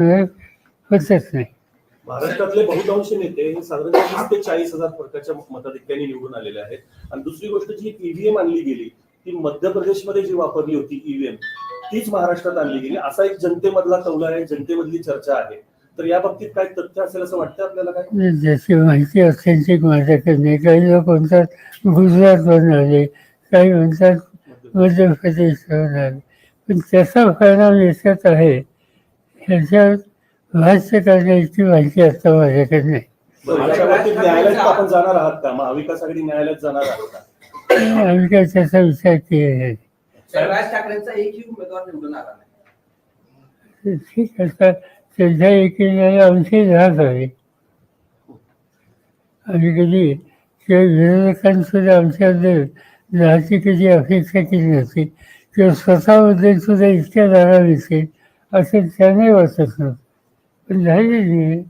होतच नाही. महाराष्ट्रातले बहुतांश नेते हे साधारण तीस ते चाळीस हजार फरकाच्या मताधिक्याने निवडून आलेले आहेत. आणि दुसरी गोष्ट जी ईव्हीएम आणली गेली ती मध्य प्रदेशमध्ये जी वापरली होती ईव्हीएम तीच महाराष्ट्रात आणली गेली. असा एक जनतेमधला कौल आहे जनतेमधली चर्चा आहे. तर या बाबतीत काय तथ्य असेल असं वाटतं आपल्याला काय? जशी माहिती ऑथेंटिक माझ्याकडे नाही. काही लोक म्हणतात गुजरातवरून आले काही म्हणतात मध्य आले पण त्याचा परिणाम याच्यात आहे. ह्याच्यात भाष्य करण्याची माहिती आता माझ्याकडे नाही. बरं, याच्या बाबतीत न्यायालयात आपण जाणार आहात का? महाविकास आघाडी न्यायालयात जाणार आहात का? आम्ही त्याचा विचार केला नाही राज ठाकरेंचा एकही उमेदवार निवडून आला नाही. ठीक आता सध्या एकीकडे आमची राहत आहे. आम्ही कधी किंवा विरोधकांसुद्धा आमच्याबद्दल राहायची कधी अपेक्षा केली नव्हती किंवा स्वतःबद्दल सुद्धा इतक्या जागा दिसेल असं त्याने वाचत नव्हतं पण झालेली आहे